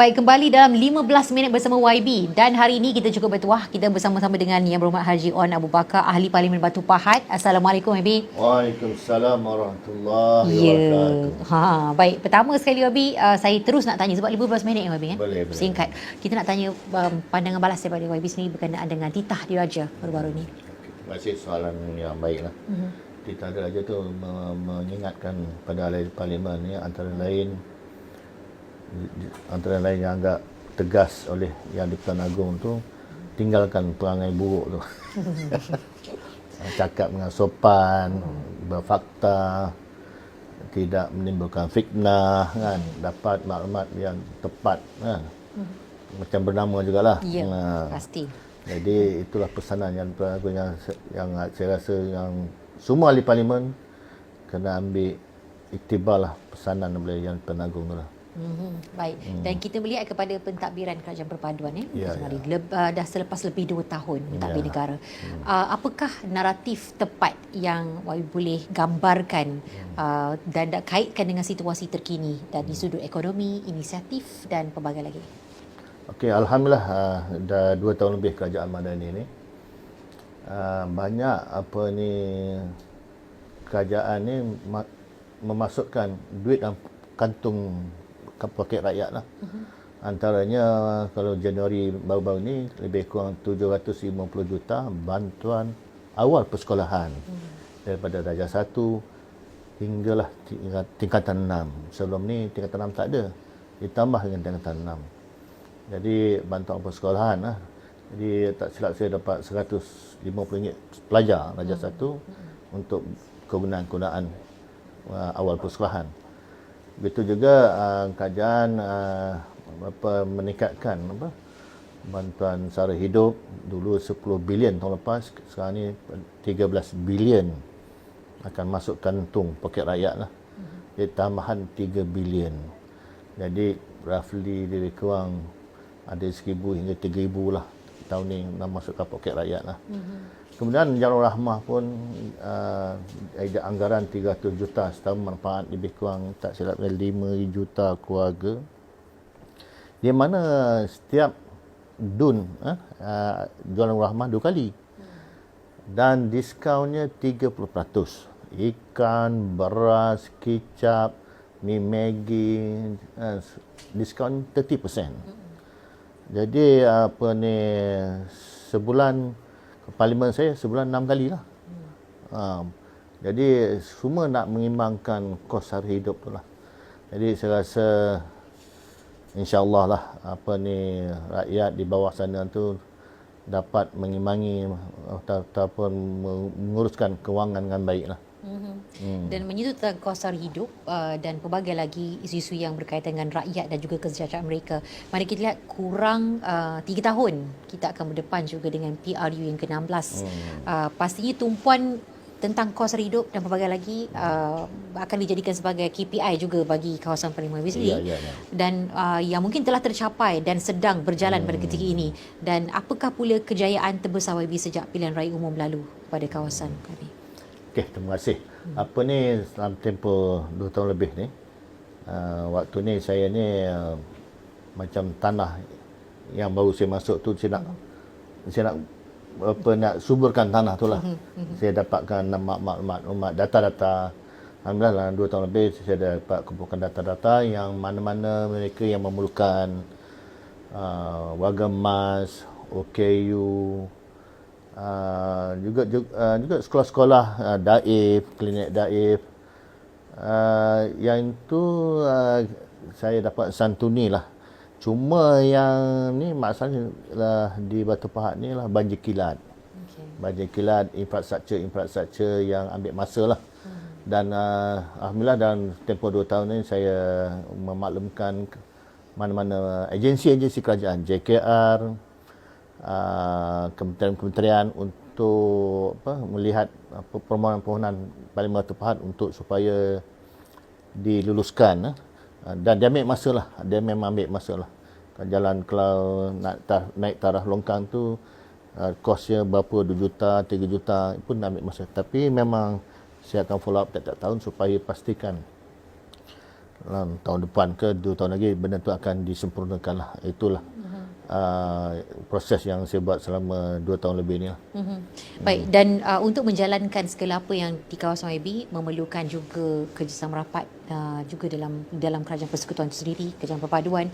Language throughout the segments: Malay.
Baik, kembali dalam 15 minit bersama YB dan hari ini kita cukup bertuah. Kita bersama-sama dengan Yang Berhormat Haji On Abu Bakar, Ahli Parlimen Batu Pahat. Assalamualaikum YB. Waalaikumsalam warahmatullahi Ya. wabarakatuh. Ha, baik. Pertama sekali YB, uh, saya terus nak tanya sebab 15 minit YB kan. Boleh, boleh. Singkat. Kita nak tanya um, pandangan balas daripada YB sendiri berkenaan dengan titah diraja baru-baru ni. Terima kasih soalan yang baiklah. Mm-hmm. Titah Diraja tu me- mengingatkan pada ahli parlimen ni antara lain antara lain yang agak tegas oleh yang di Pertuan Agong tu tinggalkan perangai buruk tu. Cakap dengan sopan, berfakta, tidak menimbulkan fitnah kan, dapat maklumat yang tepat kan. Macam bernama jugalah. Ya, Ha. pasti. Jadi itulah pesanan yang yang, yang saya rasa yang semua ahli parlimen kena ambil iktibar lah pesanan daripada yang penanggung tu lah. Mm-hmm. Baik. Hmm. Dan kita melihat kepada pentadbiran kerajaan perpaduan ya, Ya, Hari ya. Leb, uh, dah selepas lebih dua tahun mentadbir Ya. negara. Hmm. Uh, apakah naratif tepat yang YB boleh gambarkan Hmm. uh, dan dak- kaitkan dengan situasi terkini dan di sudut ekonomi, inisiatif dan pelbagai lagi? Okey, alhamdulillah uh, dah dua tahun lebih kerajaan Madani ni. Uh, banyak apa ni kerajaan ni ma- memasukkan duit dalam kantung poket rakyat lah. Uh-huh. Antaranya kalau Januari baru-baru ni lebih kurang 750 juta bantuan awal persekolahan. Uh-huh. Daripada darjah 1 hinggalah tingkat- tingkatan 6. Sebelum ni tingkatan 6 tak ada. Ditambah dengan tingkatan 6. Jadi bantuan persekolahan lah. Jadi tak silap saya dapat RM150 pelajar darjah Hmm. 1 untuk kegunaan-kegunaan uh, awal persekolahan. Begitu juga uh, kerajaan uh, apa meningkatkan apa bantuan sara hidup dulu 10 bilion tahun lepas sekarang ni 13 bilion akan masuk kantung poket rakyat lah. Jadi tambahan 3 bilion. Jadi roughly lebih kurang ada 1000 hingga 3000 lah tahun ni nak masuk ke poket rakyat lah. Mm-hmm. Kemudian Jalur Rahmah pun uh, ada anggaran 300 juta setahun manfaat lebih kurang tak silap saya 5 juta keluarga. Di mana setiap dun uh, uh, Jalur Rahmah dua kali. Dan diskonnya 30%. Ikan, beras, kicap, mi Maggi, uh, diskaun 30%. Jadi apa ni sebulan parlimen saya sebulan enam kali lah. Ha, jadi semua nak mengimbangkan kos sara hidup tu lah. Jadi saya rasa insyaAllah lah apa ni rakyat di bawah sana tu dapat mengimbangi atau- ataupun menguruskan kewangan dengan baik lah. Mm-hmm. Hmm. Dan menyebut tentang kos sara hidup uh, dan pelbagai lagi isu-isu yang berkaitan dengan rakyat dan juga kesejahteraan mereka. Mari kita lihat kurang uh, tiga tahun kita akan berdepan juga dengan PRU yang ke-16. Hmm. Uh, pastinya tumpuan tentang kos hidup dan pelbagai lagi uh, akan dijadikan sebagai KPI juga bagi kawasan Parlimen Wesley. Ya, ya, ya. Dan uh, yang mungkin telah tercapai dan sedang berjalan hmm. pada ketika ini. Dan apakah pula kejayaan terbesar YB sejak pilihan raya umum lalu pada kawasan kami? Okey, terima kasih. Apa ni dalam tempoh dua tahun lebih ni, uh, waktu ni saya ni uh, macam tanah yang baru saya masuk tu saya nak saya nak apa nak suburkan tanah tu lah. saya dapatkan nama maklumat data-data Alhamdulillah dalam dua tahun lebih saya dapat kumpulkan data-data yang mana-mana mereka yang memerlukan uh, warga emas, OKU, Uh, juga juga, uh, juga sekolah-sekolah uh, daif, klinik daif. Uh, yang itu uh, saya dapat santuni lah. Cuma yang ni masalahnya lah di Batu Pahat ni lah banjir kilat. Okay. Banjir kilat, infrastruktur-infrastruktur yang ambil masa lah. Dan uh, Alhamdulillah dalam tempoh dua tahun ni saya memaklumkan mana-mana agensi-agensi kerajaan, JKR, uh, kementerian-kementerian untuk apa melihat apa permohonan-permohonan Parlimen Batu Pahat untuk supaya diluluskan eh. Uh, dan dia ambil masa lah. Dia memang ambil masa lah. Jalan kalau nak tar, naik taraf longkang tu uh, kosnya berapa 2 juta 3 juta pun ambil masa. Tapi memang saya akan follow up tiap-tiap tahun supaya pastikan dalam tahun depan ke dua tahun lagi benda tu akan disempurnakan lah. Itulah uh, proses yang saya buat selama dua tahun lebih ni lah. Mm-hmm. Baik dan uh, untuk menjalankan segala apa yang di kawasan YB memerlukan juga kerjasama rapat uh, juga dalam dalam kerajaan persekutuan itu sendiri, kerajaan perpaduan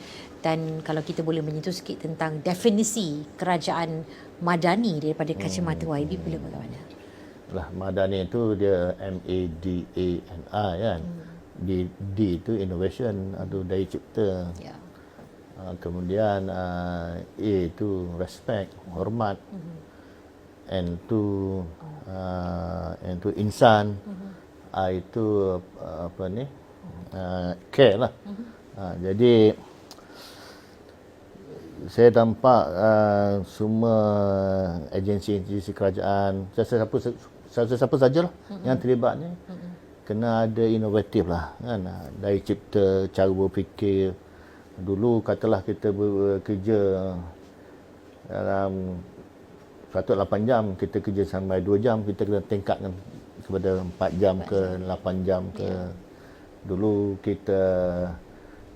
dan kalau kita boleh menyentuh sikit tentang definisi kerajaan madani daripada kacamata YB boleh bagaimana? Lah Madani itu dia M A D A N I kan. Hmm. D D itu innovation atau daya cipta. Ya. Uh, kemudian uh, A itu respect, hormat. Mm-hmm. N itu uh, N itu insan. Mm-hmm. I itu uh, apa ni? Uh, care lah. Mm-hmm. Uh, jadi saya nampak uh, semua agensi-agensi kerajaan, siapa siapa sajalah mm-hmm. yang terlibat ni mm-hmm. kena ada inovatif lah kan dari cipta cara berfikir dulu katalah kita bekerja dalam 8 jam kita kerja sampai 2 jam kita kena tingkatkan kepada 4 jam ke 8 jam ke yeah. dulu kita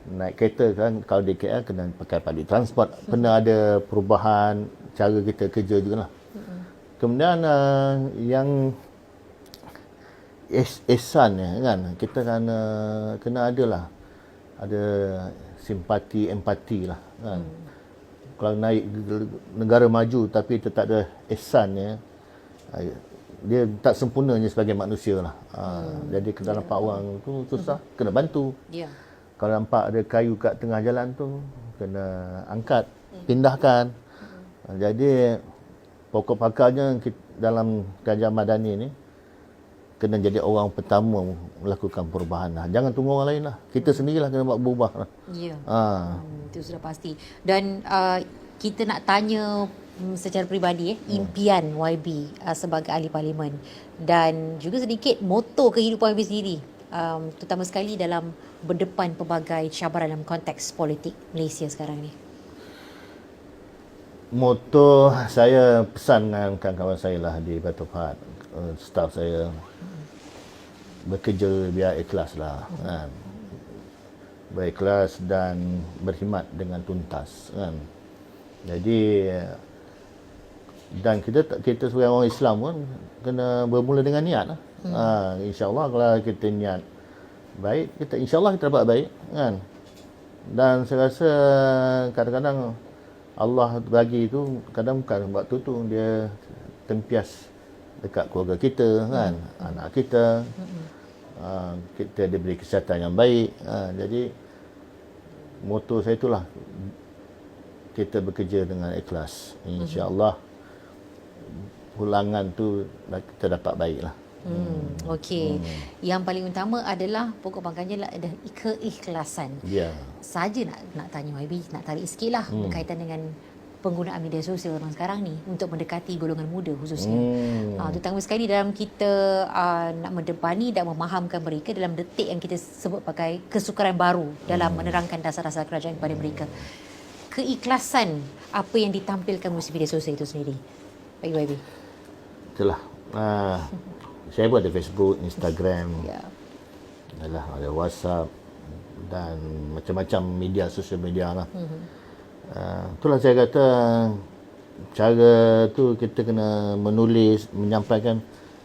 naik kereta kan kalau di KL kena pakai public transport hmm. pernah ada perubahan cara kita kerja juga lah hmm. kemudian uh, yang es esan ya kan kita kena kena ada lah ada simpati empati lah kan hmm. kalau naik negara maju tapi tetap ada esannya dia tak sempurnanya sebagai manusia lah ha, hmm. jadi kena yeah. nampak orang tu susah hmm. kena bantu yeah. kalau nampak ada kayu kat tengah jalan tu kena angkat hmm. pindahkan hmm. jadi pokok pakarnya dalam kerajaan madani ni kena jadi orang pertama melakukan perubahan lah. Jangan tunggu orang lain lah. Kita sendirilah kena buat berubah lah. Ya. Ha. Hmm, itu sudah pasti. Dan uh, kita nak tanya um, secara peribadi eh, hmm. impian YB uh, sebagai ahli parlimen dan juga sedikit moto kehidupan YB sendiri. Um, terutama sekali dalam berdepan pelbagai cabaran dalam konteks politik Malaysia sekarang ni. Moto saya pesan dengan kawan-kawan saya lah di Batu Pahat, uh, staff saya bekerja biar ikhlas lah kan berikhlas dan berkhidmat dengan tuntas kan jadi dan kita kita sebagai orang Islam pun kena bermula dengan niat lah. Hmm. Ha, InsyaAllah kalau kita niat baik, kita insyaAllah kita dapat baik. Kan? Dan saya rasa kadang-kadang Allah bagi itu kadang bukan buat tu tu dia tempias dekat keluarga kita kan hmm. anak kita hmm. uh, kita diberi kesihatan yang baik uh, jadi moto saya itulah kita bekerja dengan ikhlas insyaallah hmm. ulangan tu kita dapat baiklah Hmm, okey. Hmm. Yang paling utama adalah pokok pangkalnya adalah ada keikhlasan. Ya. Yeah. Saja nak nak tanya YB, nak tarik sikitlah hmm. berkaitan dengan penggunaan media sosial orang sekarang ni untuk mendekati golongan muda khususnya. Hmm. Uh, terutama sekali dalam kita uh, nak mendepani dan memahamkan mereka dalam detik yang kita sebut pakai kesukaran baru dalam hmm. menerangkan dasar-dasar kerajaan kepada mereka. Keikhlasan apa yang ditampilkan melalui media sosial itu sendiri. Baik, YB. Itulah. Uh, saya pun ada Facebook, Instagram. Ya. Adalah ada WhatsApp dan macam-macam media sosial media lah. Hmm. Uh, itulah saya kata cara tu kita kena menulis, menyampaikan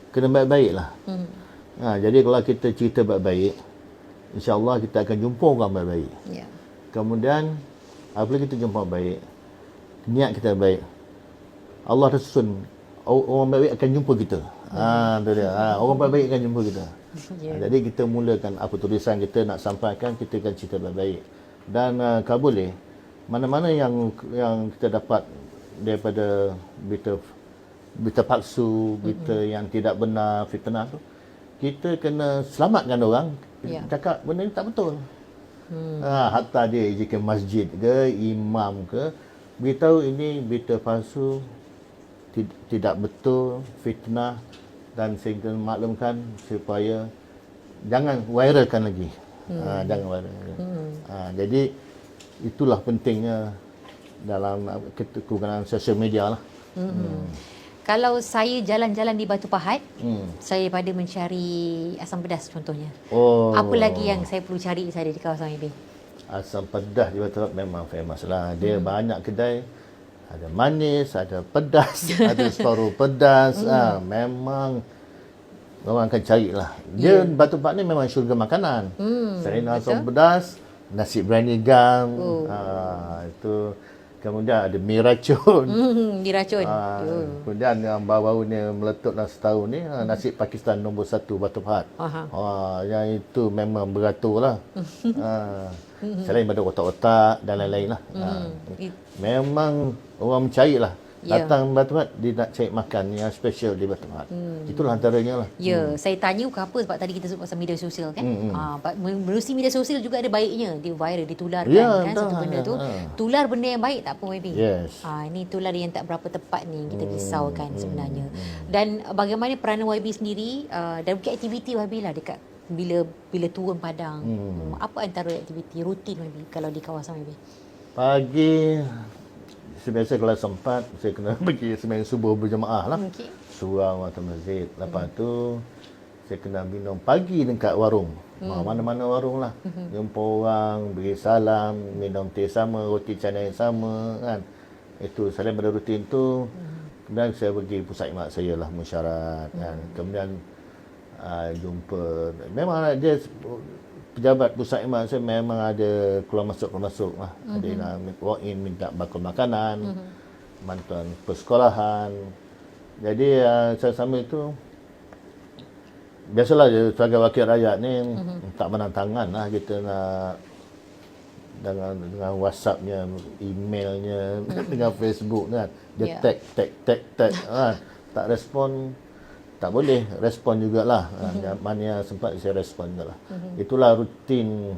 kena baik-baik lah. Hmm. Ha, jadi kalau kita cerita baik-baik, insyaAllah kita akan jumpa orang baik-baik. Yeah. Kemudian, apabila kita jumpa baik, niat kita baik, Allah dah susun orang baik-baik akan jumpa kita. Ha, dia. Ha, orang baik-baik akan jumpa kita. Yeah. Ha, jadi kita mulakan apa tulisan kita nak sampaikan, kita akan cerita baik-baik. Dan uh, kalau boleh, mana-mana yang yang kita dapat daripada berita berita palsu, berita mm-hmm. yang tidak benar, fitnah tu, kita kena selamatkan orang. Yeah. Cakap benda ni tak betul. Hmm. Ha, hatta dia jika masjid ke, imam ke, beritahu ini berita palsu, tidak betul, fitnah dan sehingga maklumkan supaya jangan viralkan lagi. Hmm. Ha, jangan viralkan. Hmm. Ha, jadi, itulah pentingnya dalam kegunaan sosial media lah. Hmm. Hmm. Kalau saya jalan-jalan di Batu Pahat, Hmm. saya pada mencari asam pedas contohnya. Oh. Apa lagi yang saya perlu cari saya di kawasan YB? Asam pedas di Batu Pahat memang famous lah. Dia Hmm. banyak kedai. Ada manis, ada pedas, ada separuh pedas. Hmm. Ah, memang orang akan cari lah. Dia Batu Pahat ni memang syurga makanan. Hmm, Selain asam pedas, nasi berani gam. Oh. Ah, itu kemudian ada mie racun. Hmm, diracun. Ah, Oh. kemudian yang baru-baru ni meletup dalam setahun ni ah, nasi Pakistan nombor satu Batu Pahat. Aha. Ah, yang itu memang beratur lah. ah, selain pada otak-otak dan lain-lain lah. Ah, It- memang orang mencari lah. Ya. Datang Batu Pahat, dia nak cari makan yang special di Batu Pahat. Itulah antaranya lah. Ya, saya tanya bukan apa sebab tadi kita sebut pasal media sosial kan. Hmm, hmm. Ah, menerusi media sosial juga ada baiknya. Dia viral, ditularkan Ya, kan betul. satu benda tu. Ha. Tular benda yang baik tak apa YB? Yes. Ah, ini tular yang tak berapa tepat ni kita risaukan hmm, sebenarnya. Dan bagaimana peranan YB sendiri uh, dan mungkin aktiviti YB lah dekat bila bila turun padang. Hmm. Apa antara aktiviti rutin YB kalau di kawasan YB? Pagi, sebiasa kalau sempat, saya kena pergi sembahyang subuh berjemaah lah. Okey. surau atau masjid. Lepas tu saya kena minum pagi dekat warung. Hmm. Mana-mana warung lah. Hmm. Jumpa orang, beri salam, minum teh sama, roti canai sama kan. Itu selain pada rutin tu, hmm. kemudian saya pergi pusat imat saya lah musyarat hmm. kan. Kemudian uh, jumpa memang ada pejabat pusat imat saya memang ada keluar masuk keluar masuk lah. Mm-hmm. Ada yang nak walk in minta bakul makanan, mm-hmm. bantuan persekolahan. Jadi uh, saya sama itu biasalah sebagai wakil rakyat ni mm-hmm. tak menantangan lah kita nak dengan dengan WhatsApp-nya, emailnya, mm-hmm. dengan Facebook kan. Dia Yeah. tag tag tag tag kan. Tak respon tak boleh respon jugalah. Mm-hmm. Mana yang sempat saya respon jugalah. Mm-hmm. Itulah rutin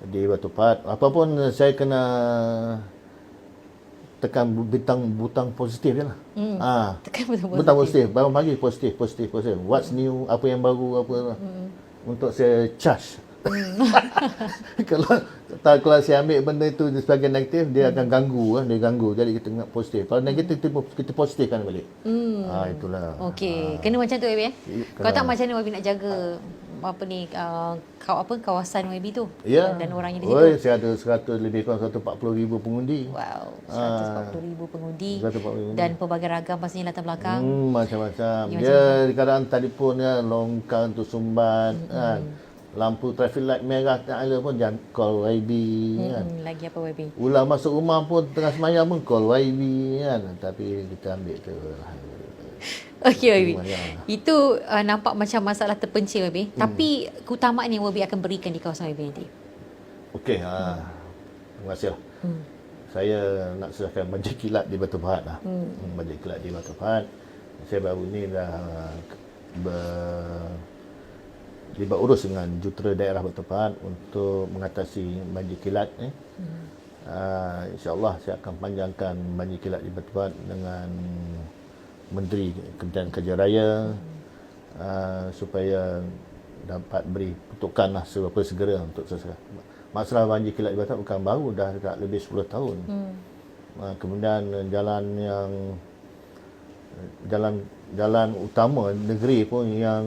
di Batu Pahat. Apapun saya kena tekan bintang butang positif je lah. Mm. Ah. Tekan betul-betul. Butang positif. Bangun pagi positif, positif, positif. What's new, apa yang baru, apa mm. untuk saya charge. kalau tak kalau saya ambil benda itu sebagai negatif, dia akan ganggu kan, dia ganggu. Jadi kita ingat positif. Kalau negatif kita, kita positifkan balik. Hmm. Ah itulah. Okey, kena macam tu YB eh. Kalau tak macam mana YB nak jaga apa ni uh, kau apa kawasan YB tu Ya. dan orangnya di situ. Oi, saya ada 100 lebih kurang 140 ribu pengundi. Wow, Ah. 140 ribu pengundi 140,000 dan pelbagai ragam pastinya latar belakang. Hmm, macam-macam. Ya, Dia kadang telefon dia longkang tu sumbat Hmm, kan. Lampu traffic light merah tak ada pun jangan call YB kan. Hmm, lagi apa YB? Ulang masuk rumah pun tengah semayang pun call YB kan. Tapi kita ambil tu. Okey YB. Itu uh, nampak macam masalah terpencil YB. Hmm. Tapi keutamaan yang YB akan berikan di kawasan YB nanti. Okey, ha. Terima kasih. Hmm. Saya nak serahkan Majlis Kilat di Batu Pahat lah. Hmm. Majlis Kilat di Batu Pahat. Saya baru ni dah ber, libat urus dengan jutera daerah Pahat untuk mengatasi banjir kilat ni. Hmm. Uh, InsyaAllah saya akan panjangkan banjir kilat di Pahat dengan Menteri Kementerian Kerja Raya uh, supaya dapat beri pertukan lah seberapa segera untuk selesai. Masalah banjir kilat di Pahat bukan baru, dah dekat lebih 10 tahun. Hmm. Uh, kemudian jalan yang jalan jalan utama negeri pun yang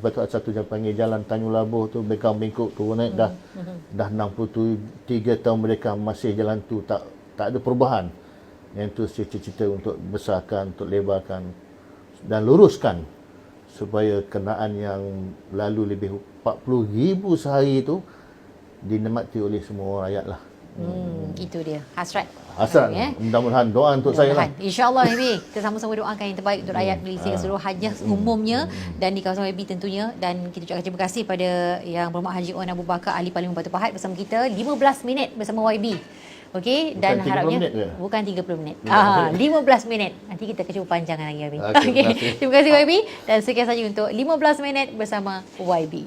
betul satu yang panggil jalan Tanjung Labuh tu bekam bengkok turun naik dah dah 63 tahun mereka masih jalan tu tak tak ada perubahan. Yang tu cita-cita untuk besarkan untuk lebarkan dan luruskan supaya kenaan yang lalu lebih 40 ribu sehari tu dinikmati oleh semua rakyat lah Hmm, itu dia. Hasrat. asal Ya. mudah-mudahan doa untuk saya lah. InsyaAllah YB Kita sama-sama doakan yang terbaik Untuk rakyat Malaysia Ah. keseluruhannya Umumnya Dan di kawasan YB tentunya Dan kita ucapkan terima kasih pada Yang Berhormat Haji Wan Abu Bakar Ahli Parlimen Batu Pahat Bersama kita 15 minit bersama YB Okey dan Bukan 30 harapnya minit ke? bukan 30 minit. Ya. Ah 15 minit. Nanti kita akan cuba panjangkan lagi YB. Okey, kasih. Terima kasih YB dan sekian saja untuk 15 minit bersama YB.